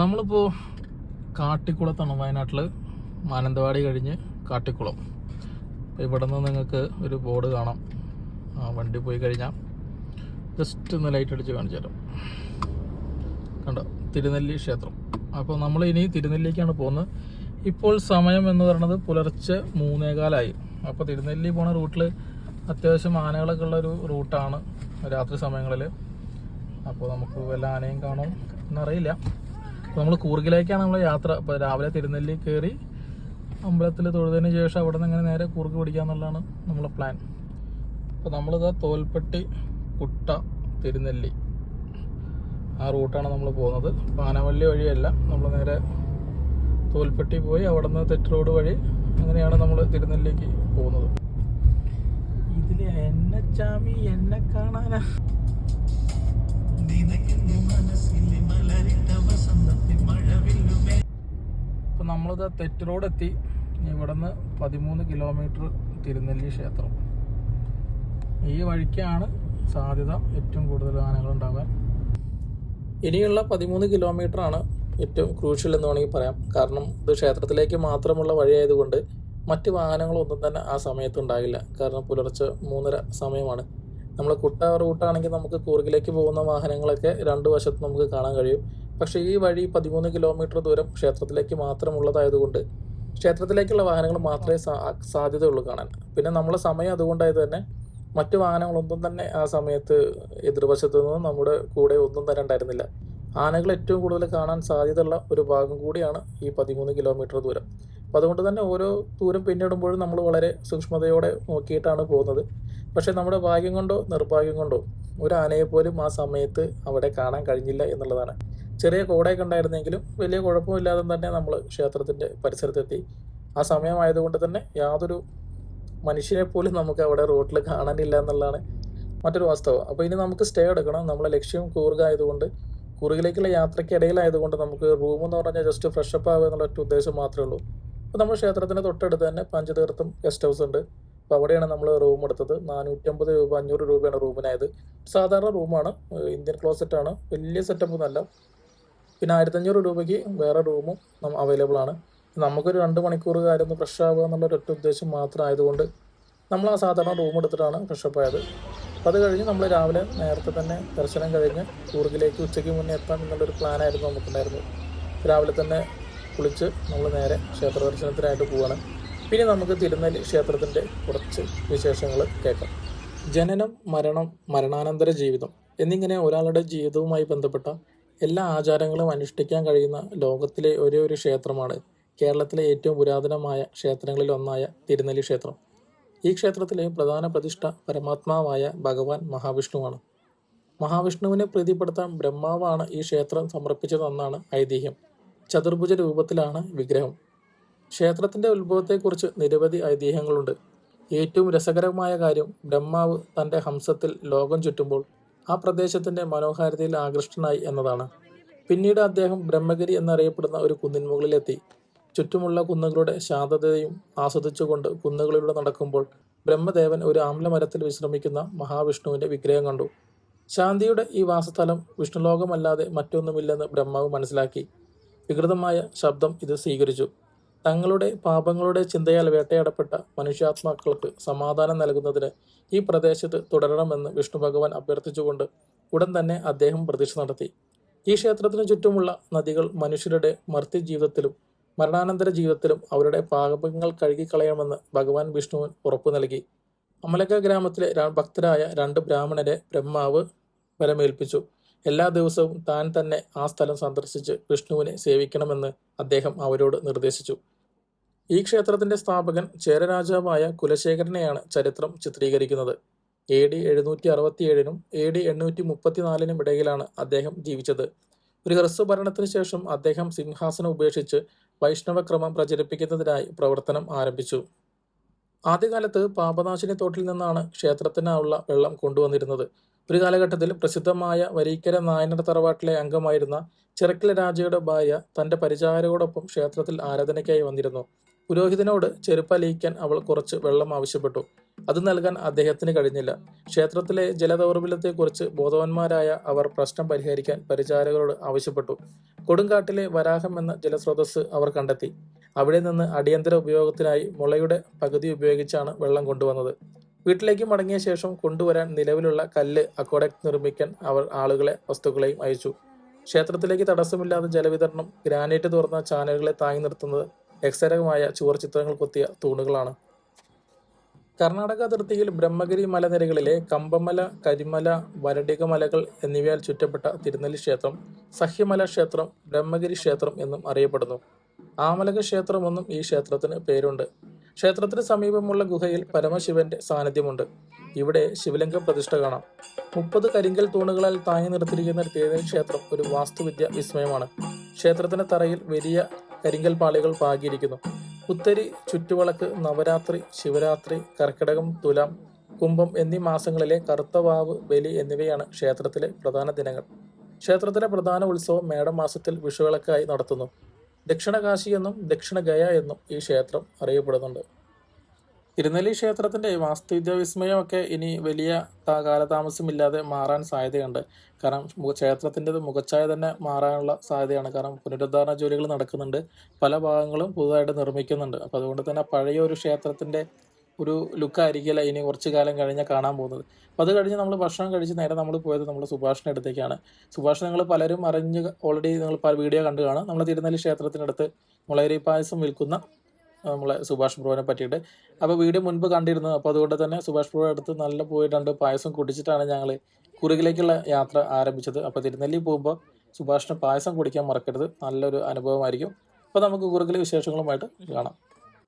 നമ്മളിപ്പോൾ കാട്ടിക്കുളത്താണ് വയനാട്ടിൽ മാനന്തവാടി കഴിഞ്ഞ് കാട്ടിക്കുളം. ഇവിടെ നിന്ന് നിങ്ങൾക്ക് ഒരു ബോർഡ് കാണാം. ആ വണ്ടി പോയി കഴിഞ്ഞാൽ ജസ്റ്റ് ഒന്ന് ലൈറ്റ് അടിച്ച് കാണിച്ചു തരാം. കണ്ടോ? തിരുനെല്ലി ക്ഷേത്രം. അപ്പോൾ നമ്മൾ ഇനി തിരുനെല്ലിക്കാണ് പോകുന്നത്. ഇപ്പോൾ സമയം എന്ന് പറയുന്നത് പുലർച്ചെ മൂന്നേകാലായി. അപ്പോൾ തിരുനെല്ലി പോണ റൂട്ടിൽ അത്യാവശ്യം ആനകളൊക്കെ ഉള്ള ഒരു റൂട്ടാണ് രാത്രി സമയങ്ങളിൽ അപ്പോൾ നമുക്ക് വല്ല ആനയും കാണും എന്നറിയില്ല. നമ്മൾ കൂർഗിലേക്കാണ് നമ്മൾ യാത്ര. ഇപ്പോൾ രാവിലെ തിരുനെല്ലി കയറി അമ്പലത്തിൽ തൊഴുതിന് ശേഷം അവിടെ നിന്ന് ഇങ്ങനെ നേരെ കൂർഗ് പിടിക്കാന്നുള്ളതാണ് നമ്മളെ പ്ലാൻ അപ്പോൾ നമ്മളിതാ തോൽപ്പെട്ടി കുട്ട തിരുനെല്ലി. ആ റൂട്ടാണ് നമ്മൾ പോകുന്നത്. പാനവള്ളി വഴിയല്ല നമ്മൾ നേരെ തോൽപ്പെട്ടി പോയി അവിടെ നിന്ന് തെറ്റ് റോഡ് വഴി അങ്ങനെയാണ് നമ്മൾ തിരുനെല്ലിക്ക് പോകുന്നത്. ഇതിൽ എന്നെ ചാമി എന്നെ കാണാനാ. ഇപ്പം നമ്മളിത് തെറ്റ് എത്തി ഇവിടുന്ന് പതിമൂന്ന് കിലോമീറ്റർ തിരുനെല്ലി ക്ഷേത്രം. ഈ വഴിക്കാണ് സാധ്യത ഏറ്റവും കൂടുതൽ ആനകൾ ഉണ്ടാകാൻ ഇനിയുള്ള പതിമൂന്ന് കിലോമീറ്റർ ആണ് ഏറ്റവും ക്രൂഷ്യൽ എന്ന് വേണമെങ്കിൽ പറയാം. കാരണം ഇത് ക്ഷേത്രത്തിലേക്ക് മാത്രമുള്ള വഴിയായതുകൊണ്ട് മറ്റ് വാഹനങ്ങളൊന്നും തന്നെ ആ സമയത്ത് ഉണ്ടാകില്ല. കാരണം പുലർച്ചെ മൂന്നര സമയമാണ്. നമ്മൾ കുട്ട റൂട്ടാണെങ്കിൽ നമുക്ക് കൂർഗിലേക്ക് പോകുന്ന വാഹനങ്ങളൊക്കെ രണ്ട് വശത്ത് നമുക്ക് കാണാൻ കഴിയും. പക്ഷേ ഈ വഴി പതിമൂന്ന് കിലോമീറ്റർ ദൂരം ക്ഷേത്രത്തിലേക്ക് മാത്രമുള്ളതായതുകൊണ്ട് ക്ഷേത്രത്തിലേക്കുള്ള വാഹനങ്ങൾ മാത്രമേ സാധ്യതയുള്ളൂ കാണാൻ. പിന്നെ നമ്മളെ സമയം അതുകൊണ്ടായത് തന്നെ മറ്റു വാഹനങ്ങളൊന്നും തന്നെ ആ സമയത്ത് എതിർവശത്തു നിന്ന് നമ്മുടെ കൂടെ ഒന്നും തന്നെ ഉണ്ടായിരുന്നില്ല. ആനകൾ ഏറ്റവും കൂടുതൽ കാണാൻ സാധ്യതയുള്ള ഒരു ഭാഗം കൂടിയാണ് ഈ പതിമൂന്ന് കിലോമീറ്റർ ദൂരം. അപ്പോൾ അതുകൊണ്ട് തന്നെ ഓരോ ദൂരം പിന്നിടുമ്പോഴും നമ്മൾ വളരെ സൂക്ഷ്മതയോടെ നോക്കിയിട്ടാണ് പോകുന്നത്. പക്ഷേ നമ്മുടെ ഭാഗ്യം കൊണ്ടോ നിർഭാഗ്യം കൊണ്ടോ ഒരു ആനയെ പോലും ആ സമയത്ത് അവിടെ കാണാൻ കഴിഞ്ഞില്ല എന്നുള്ളതാണ്. ചെറിയ കോടയൊക്കെ ഉണ്ടായിരുന്നെങ്കിലും വലിയ കുഴപ്പമില്ലാതെ തന്നെ നമ്മൾ ക്ഷേത്രത്തിന്റെ പരിസരത്തെത്തി. ആ സമയമായതുകൊണ്ട് തന്നെ യാതൊരു മനുഷ്യനെ പോലും നമുക്ക് അവിടെ റോട്ടിൽ കാണാനില്ല എന്നുള്ളതാണ് മറ്റൊരു വാസ്തവം. അപ്പോൾ ഇനി നമുക്ക് സ്റ്റേ എടുക്കണം. നമ്മളെ ലക്ഷ്യം കൂർഗ ആയതുകൊണ്ട് കുറുകിലേക്കുള്ള യാത്രയ്ക്കിടയിലായതുകൊണ്ട് നമുക്ക് റൂം എന്ന് പറഞ്ഞാൽ ജസ്റ്റ് ഫ്രഷ് അപ്പ് ആവുക എന്നുള്ള ഒറ്റ ഉദ്ദേശം മാത്രമേ ഉള്ളൂ. അപ്പോൾ നമ്മൾ ക്ഷേത്രത്തിന് തൊട്ടടുത്ത് തന്നെ പഞ്ചതീർത്ഥം ഗസ്റ്റ് ഹൗസ് ഉണ്ട്. അപ്പോൾ അവിടെയാണ് നമ്മൾ റൂം എടുത്തത്. നാനൂറ്റമ്പത് രൂപ അഞ്ഞൂറ് രൂപയാണ് റൂമിനായത്. സാധാരണ റൂമാണ്. ഇന്ത്യൻ ക്ലോസറ്റ് ആണ്. വലിയ സെറ്റപ്പ് ഒന്നുമല്ല പിന്നെ ആയിരത്തഞ്ഞൂറ് രൂപയ്ക്ക് വേറെ റൂമും അവൈലബിൾ ആണ്. നമുക്കൊരു രണ്ട് മണിക്കൂർ കാര്യം ഫ്രഷ് ആവുക എന്നുള്ള ഒറ്റ ഉദ്ദേശം മാത്രമായതുകൊണ്ട് നമ്മൾ ആ സാധാരണ റൂം എടുത്തിട്ടാണ് ഫ്രഷപ്പ് ആയത്. അപ്പോൾ അത് കഴിഞ്ഞ് നമ്മൾ രാവിലെ നേരത്തെ തന്നെ ദർശനം കഴിഞ്ഞ് കൂർഗിലേക്ക് ഉച്ചയ്ക്ക് മുന്നേ എത്താം എന്നുള്ളൊരു പ്ലാനായിരുന്നു നമുക്കുണ്ടായിരുന്നത്. രാവിലെ തന്നെ കുളിച്ച് നമ്മൾ നേരെ ക്ഷേത്ര ദർശനത്തിനായിട്ട് പോവാണ്. പിന്നെ നമുക്ക് തിരുനെല്ലി ക്ഷേത്രത്തിന്റെ കുറച്ച് വിശേഷങ്ങൾ കേൾക്കാം. ജനനം മരണം മരണാനന്തര ജീവിതം എന്നിങ്ങനെ ഒരാളുടെ ജീവിതവുമായി ബന്ധപ്പെട്ട എല്ലാ ആചാരങ്ങളും അനുഷ്ഠിക്കാൻ കഴിയുന്ന ലോകത്തിലെ ഒരേ ഒരു ക്ഷേത്രമാണ് കേരളത്തിലെ ഏറ്റവും പുരാതനമായ ക്ഷേത്രങ്ങളിൽ ഒന്നായ തിരുനെല്ലി ക്ഷേത്രം. ഈ ക്ഷേത്രത്തിലെ പ്രധാന പ്രതിഷ്ഠ പരമാത്മാവായ ഭഗവാൻ മഹാവിഷ്ണുവാണ്. മഹാവിഷ്ണുവിനെ പ്രീതിപ്പെടുത്താൻ ബ്രഹ്മാവാണ് ഈ ക്ഷേത്രം സമർപ്പിച്ചതെന്നാണ് ഐതിഹ്യം. ചതുർഭുജ രൂപത്തിലാണ് വിഗ്രഹം. ക്ഷേത്രത്തിന്റെ ഉത്ഭവത്തെക്കുറിച്ച് നിരവധി ഐതിഹ്യങ്ങളുണ്ട്. ഏറ്റവും രസകരമായ കാര്യം ബ്രഹ്മാവ് തന്റെ ഹംസത്തിൽ ലോകം ചുറ്റുമ്പോൾ ആ പ്രദേശത്തിന്റെ മനോഹാരിതയിൽ ആകൃഷ്ടനായി എന്നതാണ്. പിന്നീട് അദ്ദേഹം ബ്രഹ്മഗിരി എന്നറിയപ്പെടുന്ന ഒരു കുന്നിൻ മുകളിലെത്തി. ചുറ്റുമുള്ള കുന്നുകളുടെ ശാന്തതയും ആസ്വദിച്ചുകൊണ്ട് കുന്നുകളിലൂടെ നടക്കുമ്പോൾ ബ്രഹ്മദേവൻ ഒരു ആംലമരത്തിൽ വിശ്രമിക്കുന്ന മഹാവിഷ്ണുവിന്റെ വിഗ്രഹം കണ്ടു. ശാന്തിയുടെ ഈ വാസസ്ഥലം വിഷ്ണുലോകമല്ലാതെ മറ്റൊന്നുമില്ലെന്ന് ബ്രഹ്മാവ് മനസ്സിലാക്കി. വികൃതമായ ശബ്ദം ഇത് സ്വീകരിച്ചു. തങ്ങളുടെ പാപങ്ങളുടെ ചിന്തയാൽ വേട്ടയാടപ്പെട്ട മനുഷ്യാത്മാക്കൾക്ക് സമാധാനം നൽകുന്നതിന് ഈ പ്രദേശത്ത് തുടരണമെന്ന് വിഷ്ണു ഭഗവാൻ അഭ്യർത്ഥിച്ചുകൊണ്ട് ഉടൻ തന്നെ അദ്ദേഹം പ്രതീക്ഷ നടത്തി. ഈ ക്ഷേത്രത്തിനു ചുറ്റുമുള്ള നദികൾ മനുഷ്യരുടെ മർത്യ ജീവിതത്തിലും മരണാനന്തര ജീവിതത്തിലും അവരുടെ പാപങ്ങൾ കഴുകിക്കളയണമെന്ന് ഭഗവാൻ വിഷ്ണുവിൻ ഉറപ്പു നൽകി. അമലക ഗ്രാമത്തിലെ ഭക്തരായ രണ്ട് ബ്രാഹ്മണരെ ബ്രഹ്മാവ് ബലമേൽപ്പിച്ചു എല്ലാ ദിവസവും താൻ തന്നെ ആ സ്ഥലം സന്ദർശിച്ച് വിഷ്ണുവിനെ സേവിക്കണമെന്ന് അദ്ദേഹം അവരോട് നിർദ്ദേശിച്ചു. ഈ ക്ഷേത്രത്തിന്റെ സ്ഥാപകൻ ചേരരാജാവായ കുലശേഖരനെയാണ് ചരിത്രം ചിത്രീകരിക്കുന്നത്. എ ഡി എഴുന്നൂറ്റി അറുപത്തിയേഴിനും എ ഡി എണ്ണൂറ്റി മുപ്പത്തിനാലിനും ഇടയിലാണ് അദ്ദേഹം ജീവിച്ചത്. ഒരു ഹ്രസ്വ ഭരണത്തിന് ശേഷം അദ്ദേഹം സിംഹാസനം ഉപേക്ഷിച്ച് വൈഷ്ണവക്രമം പ്രചരിപ്പിക്കുന്നതിനായി പ്രവർത്തനം ആരംഭിച്ചു. ആദ്യകാലത്ത് പാപനാശിനി തോട്ടിൽ നിന്നാണ് ക്ഷേത്രത്തിനായുള്ള വെള്ളം കൊണ്ടുവന്നിരുന്നത്. ഒരു കാലഘട്ടത്തിൽ പ്രസിദ്ധമായ വരീക്കര നായനർ തറവാട്ടിലെ അംഗമായിരുന്ന ചിറക്കില രാജയുടെ ഭാര്യ തന്റെ പരിചാരകരോടൊപ്പം ക്ഷേത്രത്തിൽ ആരാധനയ്ക്കായി വന്നിരുന്നു. പുരോഹിതനോട് ചെരുപ്പലിയിക്കാൻ അവൾ കുറച്ച് വെള്ളം ആവശ്യപ്പെട്ടു. അത് നൽകാൻ അദ്ദേഹത്തിന് കഴിഞ്ഞില്ല. ക്ഷേത്രത്തിലെ ജലദൗർബല്യത്തെക്കുറിച്ച് ബോധവാന്മാരായ അവർ പ്രശ്നം പരിഹരിക്കാൻ പരിചാരകരോട് ആവശ്യപ്പെട്ടു. കൊടുങ്കാട്ടിലെ വരാഹം എന്ന ജലസ്രോതസ് അവർ കണ്ടെത്തി. അവിടെ നിന്ന് അടിയന്തര ഉപയോഗത്തിനായി മുളയുടെ പകുതി ഉപയോഗിച്ചാണ് വെള്ളം കൊണ്ടുവന്നത്. വീട്ടിലേക്ക് മടങ്ങിയ ശേഷം കൊണ്ടുവരാൻ നിലവിലുള്ള കല്ല് അക്കോഡക്ട് നിർമ്മിക്കാൻ അവർ ആളുകളെ വസ്തുക്കളെയും അയച്ചു. ക്ഷേത്രത്തിലേക്ക് തടസ്സമില്ലാതെ ജലവിതരണം ഗ്രാനൈറ്റ് തുറന്ന ചാനലുകളെ താങ്ങി നിർത്തുന്നത് എക്സരകമായ ചുവർ ചിത്രങ്ങൾ കൊത്തിയ തൂണുകളാണ്. കർണാടക അതിർത്തിയിൽ ബ്രഹ്മഗിരി മലനിരകളിലെ കമ്പമല കരിമല വരടിക മലകൾ എന്നിവയാൽ ചുറ്റപ്പെട്ട തിരുനെല്ലി ക്ഷേത്രം സഹ്യമല ക്ഷേത്രം ബ്രഹ്മഗിരി ക്ഷേത്രം എന്നും അറിയപ്പെടുന്നു. ആമലക ക്ഷേത്രമെന്നും ഈ ക്ഷേത്രത്തിന് പേരുണ്ട്. ക്ഷേത്രത്തിന് സമീപമുള്ള ഗുഹയിൽ പരമശിവന്റെ സാന്നിധ്യമുണ്ട്. ഇവിടെ ശിവലിംഗ പ്രതിഷ്ഠ കാണാം. മുപ്പത് കരിങ്കൽ തൂണുകളാൽ താങ്ങി നിർത്തിയിരിക്കുന്ന ക്ഷേത്രം ഒരു വാസ്തുവിദ്യ വിസ്മയമാണ്. ക്ഷേത്രത്തിന്റെ തറയിൽ വലിയ കരിങ്കൽ പാളികൾ പാകിയിരിക്കുന്നു. ഉത്തരി ചുറ്റുവിളക്ക് നവരാത്രി ശിവരാത്രി കർക്കിടകം തുലാം കുംഭം എന്നീ മാസങ്ങളിലെ കറുത്തവാവ് ബലി എന്നിവയാണ് ക്ഷേത്രത്തിലെ പ്രധാന ദിനങ്ങൾ. ക്ഷേത്രത്തിലെ പ്രധാന ഉത്സവം മേടം മാസത്തിൽ വിഷുവിളക്കായി നടത്തുന്നു. ദക്ഷിണകാശി എന്നും ദക്ഷിണ ഗയ എന്നും ഈ ക്ഷേത്രം അറിയപ്പെടുന്നുണ്ട്. തിരുനെല്ലി ക്ഷേത്രത്തിന്റെ വാസ്തുവിദ്യ വിസ്മയമൊക്കെ ഇനി വലിയ കാലതാമസമില്ലാതെ മാറാൻ സാധ്യതയുണ്ട്. കാരണം ക്ഷേത്രത്തിന്റെ മുഖച്ഛായ തന്നെ മാറാനുള്ള സാധ്യതയാണ്. കാരണം പുനരുദ്ധാരണ ജോലികൾ നടക്കുന്നുണ്ട്. പല ഭാഗങ്ങളും പുതുതായിട്ട് നിർമ്മിക്കുന്നുണ്ട്. അപ്പോൾ അതുകൊണ്ട് തന്നെ പഴയ ഒരു ക്ഷേത്രത്തിന്റെ ഒരു ലുക്കായിരിക്കില്ല ഇനി കുറച്ച് കാലം കഴിഞ്ഞാൽ കാണാൻ പോകുന്നത്. അപ്പോൾ അത് കഴിഞ്ഞ് നമ്മൾ ഭക്ഷണം കഴിച്ച് നേരെ നമ്മൾ പോയത് നമ്മുടെ സുഭാഷിന്റെ അടുത്തേക്കാണ്. സുഭാഷ് നിങ്ങൾ പലരും അറിഞ്ഞ് ഓൾറെഡി നിങ്ങൾ വീഡിയോ കണ്ടു കാണാം. നമ്മൾ തിരുനെല്ലി ക്ഷേത്രത്തിനടുത്ത് മുളയരി പായസം വിൽക്കുന്ന നമ്മളെ സുഭാഷ് ബ്രോനെ പറ്റിയിട്ട്. അപ്പോൾ വീഡിയോ മുൻപ് കണ്ടിരുന്നു. അപ്പോൾ അതുകൊണ്ട് തന്നെ സുഭാഷ് ബ്രോ അടുത്ത് നല്ല പോയി രണ്ട് പായസം കുടിച്ചിട്ടാണ് ഞങ്ങൾ കുറുകിലേക്കുള്ള യാത്ര ആരംഭിച്ചത്. അപ്പോൾ തിരുനെല്ലി പോകുമ്പോൾ സുഭാഷിന് പായസം കുടിക്കാൻ മറക്കരുത്. നല്ലൊരു അനുഭവമായിരിക്കും. അപ്പോൾ നമുക്ക് കുറുകിലെ വിശേഷങ്ങളുമായിട്ട് കാണാം.